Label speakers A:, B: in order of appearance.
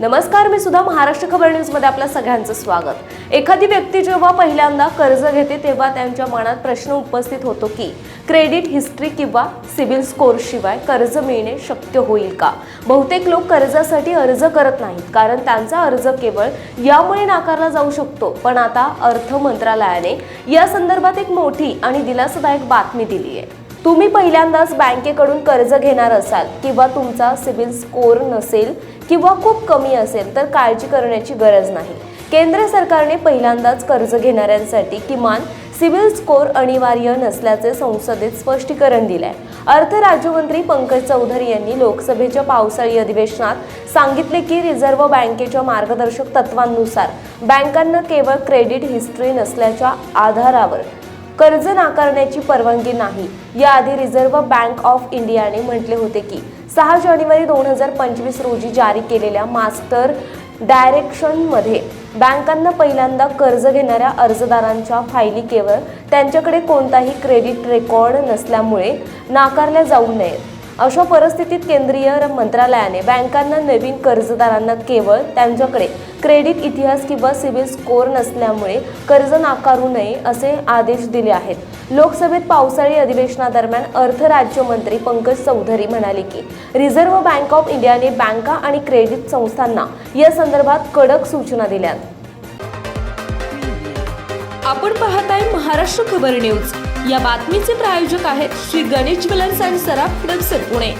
A: नमस्कार मी सुद्धा महाराष्ट्र खबर न्यूजमध्ये आपल्या सगळ्यांचं स्वागत. एखादी व्यक्ती जेव्हा पहिल्यांदा कर्ज घेते तेव्हा त्यांच्या मनात प्रश्न उपस्थित होतो की क्रेडिट हिस्ट्री किंवा सिबिल स्कोर शिवाय कर्ज मिळणे शक्य होईल का? बहुतेक लोक कर्जासाठी अर्ज करत नाहीत कारण त्यांचा अर्ज केवळ यामुळे नाकारला जाऊ शकतो. पण आता अर्थ मंत्रालयाने या संदर्भात एक मोठी आणि दिलासादायक बातमी दिली आहे तुम्ही पहिल्यांदाच बँकेकडून कर्ज घेणार असाल किंवा तुमचा सिबिल स्कोअर नसेल किंवा खूप कमी असेल तर काळजी करण्याची गरज नाही. केंद्र सरकारने पहिल्यांदाच कर्ज घेणाऱ्यांसाठी किमान सिबिल स्कोअर अनिवार्य नसल्याचे संसदेत स्पष्टीकरण दिले अर्थ राज्यमंत्री पंकज चौधरी यांनी लोकसभेच्या पावसाळी अधिवेशनात सांगितले की रिझर्व्ह बँकेच्या मार्गदर्शक तत्वांनुसार बँकांना केवळ क्रेडिट हिस्ट्री नसल्याच्या आधारावर कर्ज नाकारण्याची परवानगी नाही. याआधी रिझर्व्ह बँक ऑफ इंडियाने म्हटले होते की सहा जानेवारी दोन हजार पंचवीस रोजी जारी केलेल्या मास्टर डायरेक्शनमध्ये बँकांना पहिल्यांदा कर्ज घेणाऱ्या अर्जदारांच्या फायली केवळ त्यांच्याकडे कोणताही क्रेडिट रेकॉर्ड नसल्यामुळे नाकारल्या जाऊ नयेत. अशा परिस्थितीत केंद्रीय मंत्रालयाने बँकांना नवीन कर्जदारांना केवळ त्यांच्याकडे क्रेडिट इतिहास किंवा सिबिल स्कोअर नसल्यामुळे कर्ज नाकारू नये असे आदेश दिले आहेत. लोकसभेत पावसाळी अधिवेशनादरम्यान अर्थ राज्यमंत्री पंकज चौधरी म्हणाले की रिझर्व्ह बँक ऑफ इंडियाने बँका आणि क्रेडिट संस्थांना या संदर्भात कडक सूचना दिल्या आपण पाहताय महाराष्ट्र खबर न्यूज. या बातमीचे प्रायोजक आहेत श्री गणेश ज्वेलर्स अँड सराफ हडपसर पुणे.